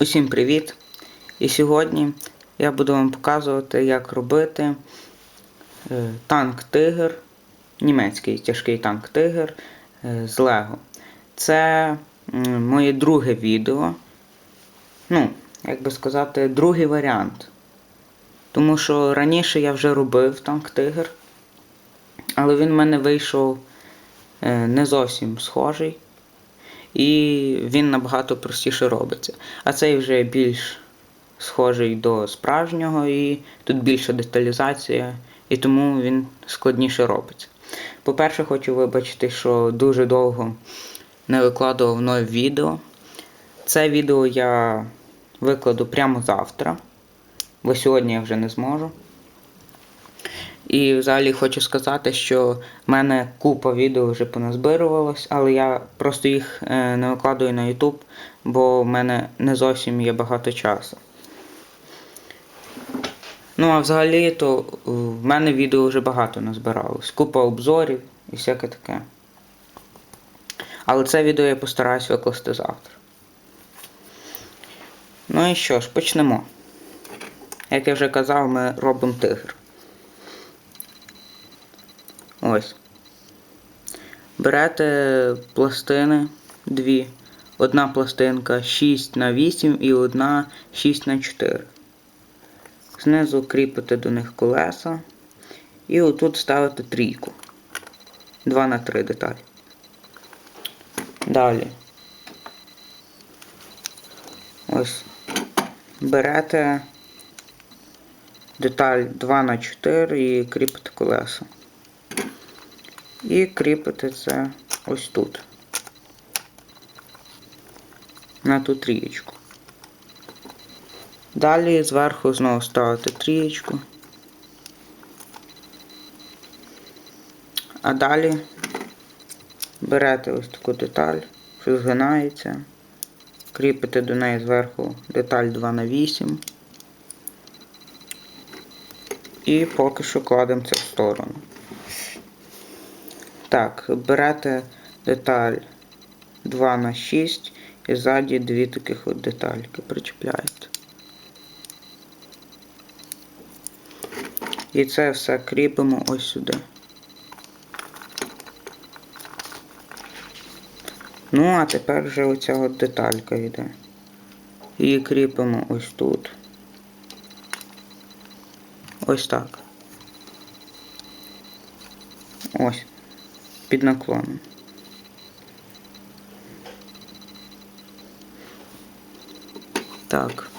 Усім привіт! І сьогодні я буду вам показувати, як робити е, танк Тигр, німецький тяжкий танк Тигр е, з Лего. Це моє друге відео. Ну, як би сказати, другий варіант. Тому що раніше я вже робив танк Тигр, але він в мене вийшов е, не зовсім схожий і він набагато простіше робиться. А цей вже більш схожий до справжнього, і тут більша деталізація, і тому він складніше робиться. По-перше, хочу вибачити, що дуже довго не викладував нове відео. Це відео я викладу прямо завтра, бо сьогодні я вже не зможу. І взагалі хочу сказати, що в мене купа відео вже поназбирувалось, але я просто їх е, не викладаю на YouTube, бо в мене не зовсім є багато часу. Ну, а взагалі, то е, в мене відео вже багато назбиралось. Купа обзорів і всяке таке. Але це відео я постараюсь викласти завтра. Ну і що ж, почнемо. Як я вже казав, ми робимо тигр. Ось. Берете пластини дві. Одна пластинка 6 на 8 і одна 6 на 4. Знизу кріпите до них колеса. І отут ставите трійку. 2 на 3 деталі. Далі. Ось. Берете деталь 2 на 4 і кріпите колеса. І кріпите це ось тут. На ту трієчку. Далі зверху знову ставите трієчку. А далі берете ось таку деталь, що згинається, кріпите до неї зверху деталь 2 на 8 і поки що кладемо це в сторону. Так, берете деталь 2 на 6 і ззаді дві таких от детальки причіпляєте. І це все кріпимо ось сюди. Ну, а тепер вже оця от деталька йде. Її кріпимо ось тут. Ось так. Ось. Під наклоном. Так.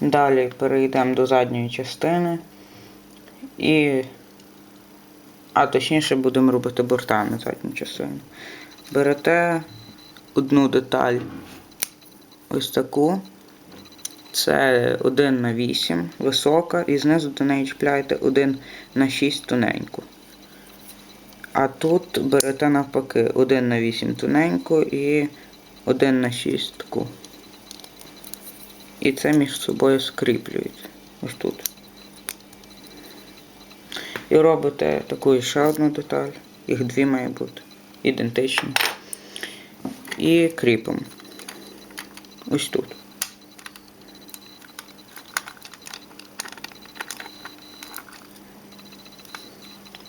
Далі перейдемо до задньої частини. І. А точніше будемо робити бортами задню частину. Берете одну деталь ось таку. Це 1 на 8 висока, і знизу до неї чіпляєте 1 на 6 тоненьку. А тут берете навпаки 1 на 8 тоненьку і 1 на 6 таку. І це між собою скріплюють. Ось тут. І робите таку ще одну деталь. Їх дві має бути. Ідентичні. І кріпимо. Ось тут.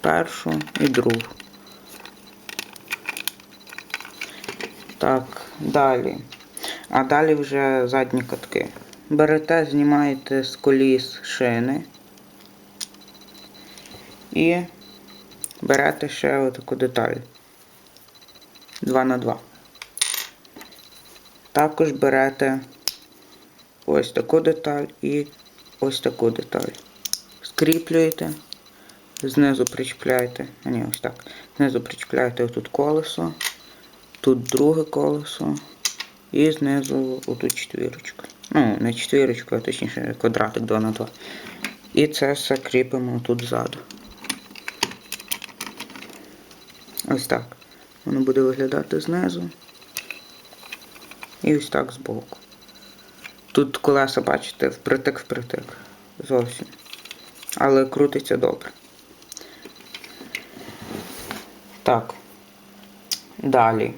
Першу і другу. Так, далі. А далі вже задні катки. Берете, знімаєте з коліс шини і берете ще отаку деталь 2 на 2. Також берете ось таку деталь і ось таку деталь. Скріплюєте, знизу причіпляєте, а ні, ось так. Знизу причіпляєте отут колесо, тут друге колесо і знизу отут четвірочку. Ну, не четвірочку, а точніше квадратик 2 на 2. І це все кріпимо тут ззаду. Ось так. Воно буде виглядати знизу. І ось так збоку. Тут колеса, бачите, впритик-впритик. Зовсім. Але крутиться добре. Так. Далі.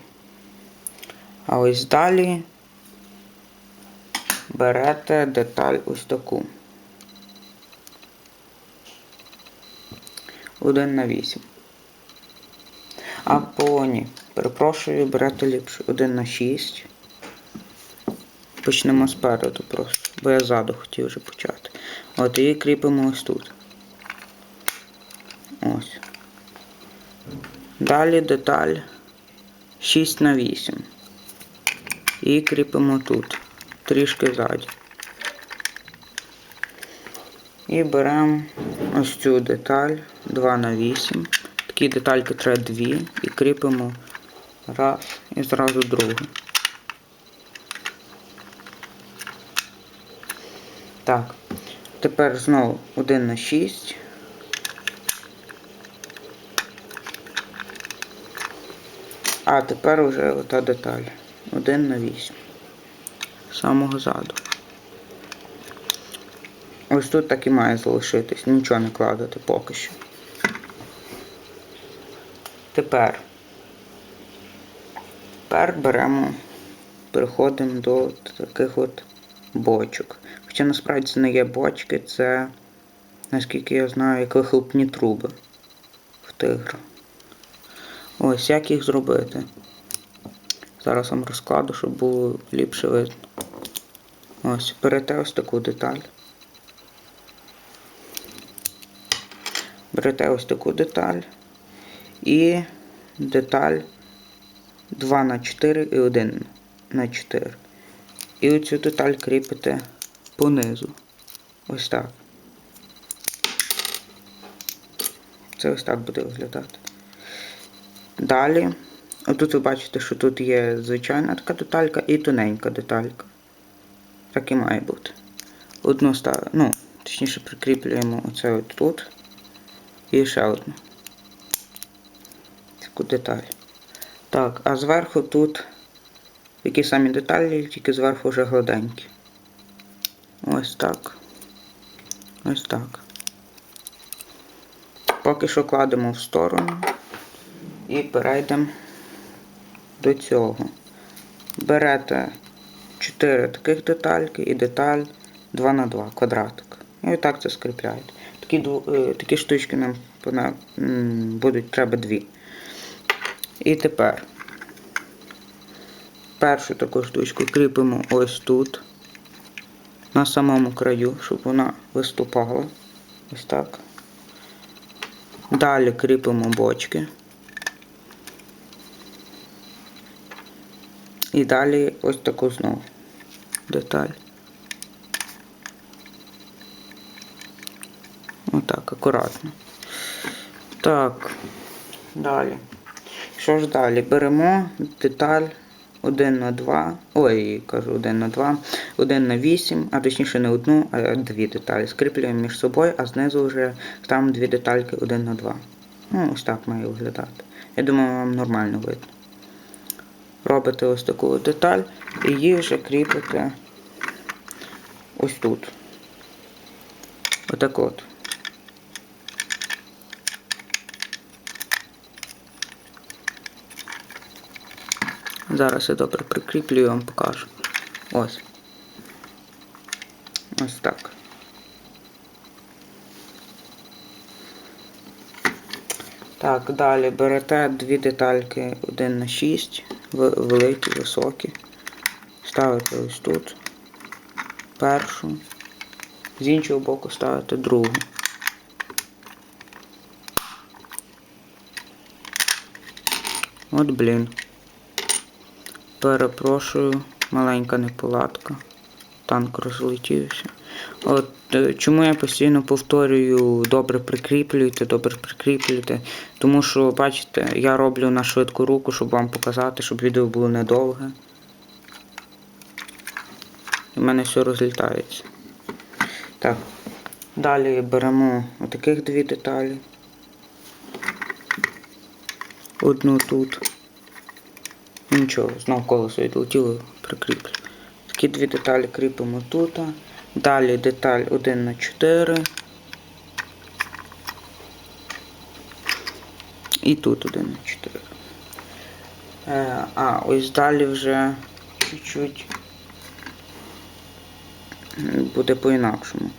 А ось далі берете деталь ось таку. 1 на 8. Або ні. Перепрошую, берете ліпше 1 на 6. Почнемо спереду просто, бо я ззаду хотів вже почати. От її кріпимо ось тут. Ось. Далі деталь 6 на 8. І кріпимо тут, трішки ззаді. І беремо ось цю деталь 2 на 8. Такі детальки треба дві і кріпимо раз і зразу другу. Так, тепер знову 1 на 6. А тепер вже ота деталь. 1 на 8. З Самого заду. Ось тут так і має залишитись, нічого не кладати поки що. Тепер. Тепер беремо, переходимо до таких от бочок. Хоча насправді це не є бочки, це, наскільки я знаю, як вихлопні труби в тигра. Ось як їх зробити. Зараз вам розкладу, щоб було ліпше видно. Ось, берете ось таку деталь. Берете ось таку деталь і деталь 2 на 4 і 1 на 4. І оцю деталь кріпите понизу. Ось так. Це ось так буде виглядати. Далі, отут ви бачите, що тут є звичайна така деталька і тоненька деталька. Так і має бути. Одну ставимо, ну, точніше прикріплюємо оце от тут. І ще одну. Таку деталь. Так, а зверху тут які самі деталі, тільки зверху вже гладенькі. Ось так. Ось так. Поки що кладемо в сторону і перейдемо до цього. Берете 4 таких детальки і деталь 2 на 2 квадратик. І отак це скріпляєте. Такі е, такі штучки нам будуть треба дві. І тепер першу таку штучку кріпимо ось тут, на самому краю, щоб вона виступала. Ось так. Далі кріпимо бочки. І далі ось таку знову деталь. Отак, акуратно. Так, далі. Що ж далі? Беремо деталь 1 на 2, ой, кажу 1 на 2, 1 на 8, а точніше не одну, а дві деталі. Скріплюємо між собою, а знизу вже ставимо дві детальки 1 на 2. Ну, ось так має виглядати. Я думаю, вам нормально видно. Робите ось таку деталь і її вже кріпите ось тут. Отак от. Зараз я добре прикріплю і вам покажу. Ось. Ось так. Так, далі берете дві детальки 1 на 6, в- великі, високі. Ставите ось тут першу. З іншого боку ставите другу. От блін. Перепрошую, маленька неполадка. Танк розлетівся. От е, чому я постійно повторюю добре прикріплюйте, добре прикріплюйте. Тому що, бачите, я роблю на швидку руку, щоб вам показати, щоб відео було недовге. В мене все розлітається. Так. Далі беремо отаких дві деталі. Одну тут. Нічого, знов колесо відлетіло, прикріплю. Такі дві деталі кріпимо тут. Далі деталь 1 на 4. І тут 1 на 4. Е, а, ось далі вже чуть-чуть буде по-інакшому.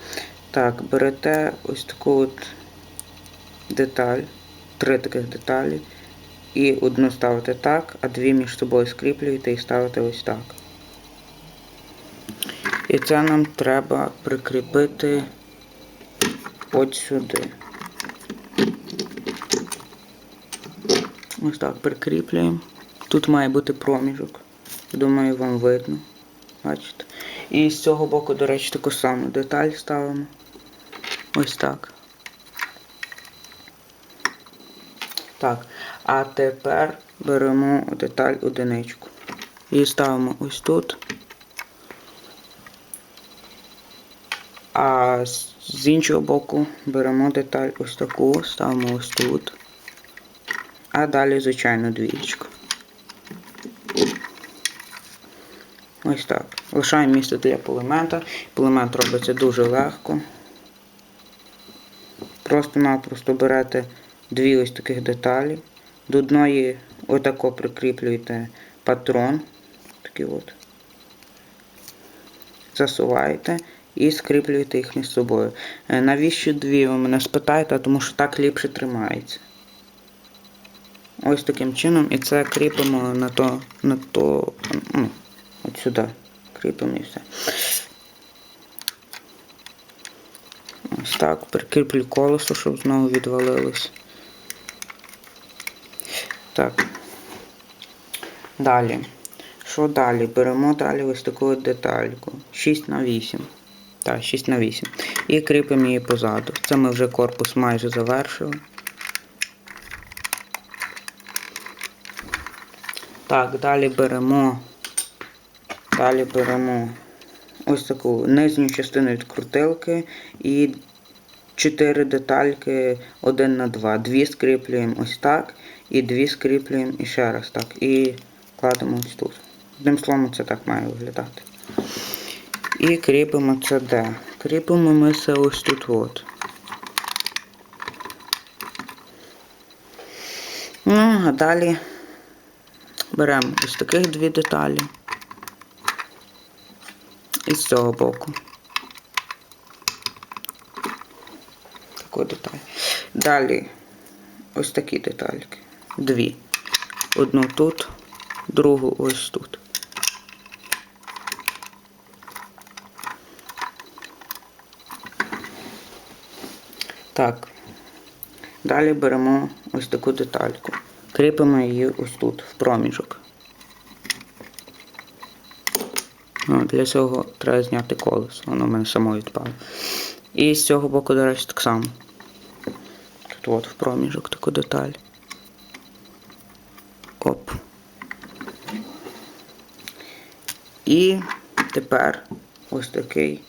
Так, берете ось таку от деталь, три таких деталі, і одну ставите так, а дві між собою скріплюєте і ставите ось так. І це нам треба прикріпити от сюди. Ось так прикріплюємо. Тут має бути проміжок. Думаю, вам видно. Бачите? І з цього боку, до речі, таку саму деталь ставимо. Ось так. Так. А тепер беремо деталь одиничку. І ставимо ось тут. А з іншого боку беремо деталь ось таку, ставимо ось тут. А далі, звичайно, двічку. Ось так. Лишаємо місце для полемента. Полемент робиться дуже легко. Просто-напросто берете дві ось таких деталі. До одної отако прикріплюєте патрон. Такий от. Засуваєте і скріплюєте їх між собою. Е, Навіщо дві ви мене спитаєте, тому що так ліпше тримається. Ось таким чином і це кріпимо на то, на то, ну, от сюди. Кріпимо і все. Ось так, прикріплю колесо, щоб знову відвалилось. Так. Далі. Що далі? Беремо далі ось таку детальку. 6 на 8. Так, 6 на 8. І кріпимо її позаду. Це ми вже корпус майже завершили. Так, далі беремо. Далі беремо ось таку нижню частину від крутилки і 4 детальки 1 на 2. Дві скріплюємо ось так. І дві скріплюємо і ще раз так. І кладемо ось тут. Одним словом, це так має виглядати. І кріпимо це де? Кріпимо ми це ось тут от. Ну, а далі беремо ось таких дві деталі. І з цього боку. Таку деталь. Далі ось такі детальки. Дві. Одну тут, другу ось тут. Так. Далі беремо ось таку детальку. Кріпимо її ось тут, в проміжок. Ну, для цього треба зняти колесо, воно в мене само відпало. І з цього боку, до речі, так само. Тут от в проміжок таку деталь. Оп. І тепер ось такий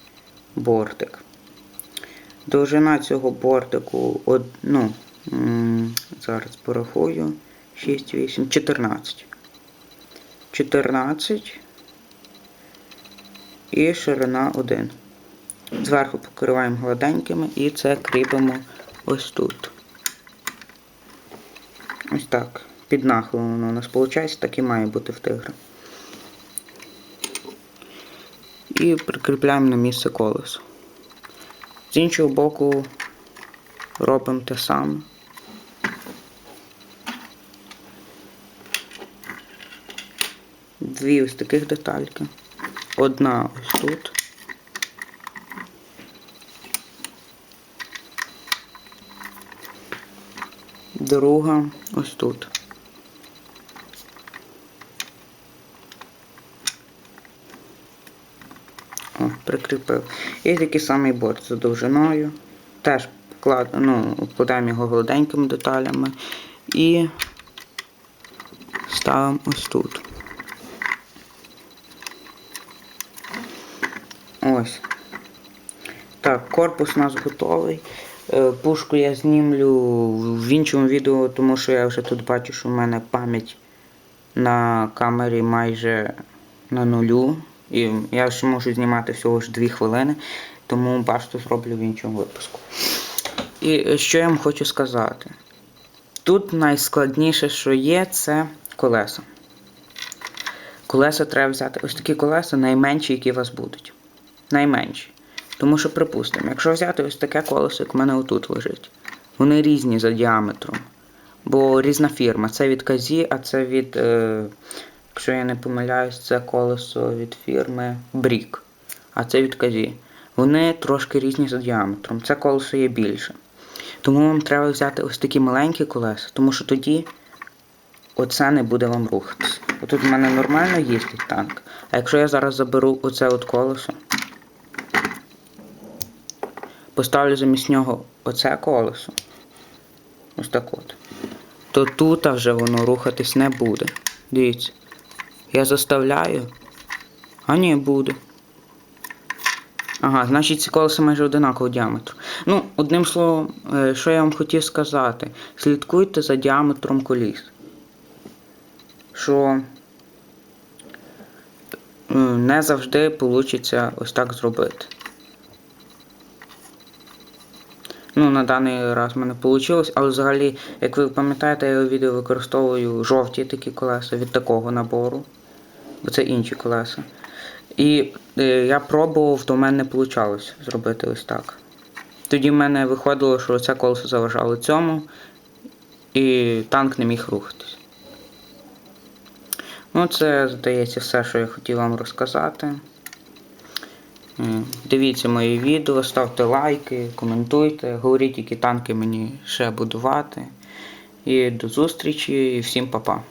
бортик. Довжина цього бортику, од, ну, зараз порахую, 6, 8, 14. 14 і ширина 1. Зверху покриваємо гладенькими і це кріпимо ось тут. Ось так. Під нахилом воно у нас виходить, так і має бути в тигра. І прикріпляємо на місце колесо. З іншого боку робимо те саме. Дві ось таких детальки. Одна ось тут. Друга ось тут. Прикріпив. І такий самий борт за довжиною. Теж вклад, ну, вкладаємо його гладенькими деталями і ставимо ось тут. Ось. Так, корпус у нас готовий. Е, Пушку я знімлю в іншому відео, тому що я вже тут бачу, що в мене пам'ять на камері майже на нулю. І я ще можу знімати всього ж 2 хвилини, тому бачите, зроблю в іншому випуску. І що я вам хочу сказати? Тут найскладніше, що є, це колеса. Колеса треба взяти. Ось такі колеса найменші, які у вас будуть. найменші. Тому що, припустимо, якщо взяти ось таке колесо, як в мене отут лежить, вони різні за діаметром. Бо різна фірма. Це від Казі, а це від, е, якщо я не помиляюсь, це колесо від фірми Брік. А це від Казі. Вони трошки різні за діаметром. Це колесо є більше. Тому вам треба взяти ось такі маленькі колеса, тому що тоді оце не буде вам рухатись. Отут в мене нормально їздить танк. А якщо я зараз заберу оце от колесо, поставлю замість нього оце колесо, ось так от, то тут вже воно рухатись не буде. Дивіться. Я заставляю, а ні, буде. Ага, значить ці колеса майже одинакового діаметру. Ну, одним словом, е, що я вам хотів сказати, слідкуйте за діаметром коліс. Що е, не завжди вийде ось так зробити. Ну, на даний раз в мене вийшло, але взагалі, як ви пам'ятаєте, я у відео використовую жовті такі колеса від такого набору. Це інші колеса. І е, я пробував, то в мене не вийшло зробити ось так. Тоді в мене виходило, що це колесо заважало цьому, і танк не міг рухатись. Ну, це, здається, все, що я хотів вам розказати. Дивіться мої відео, ставте лайки, коментуйте, говоріть, які танки мені ще будувати. І до зустрічі, і всім па-па.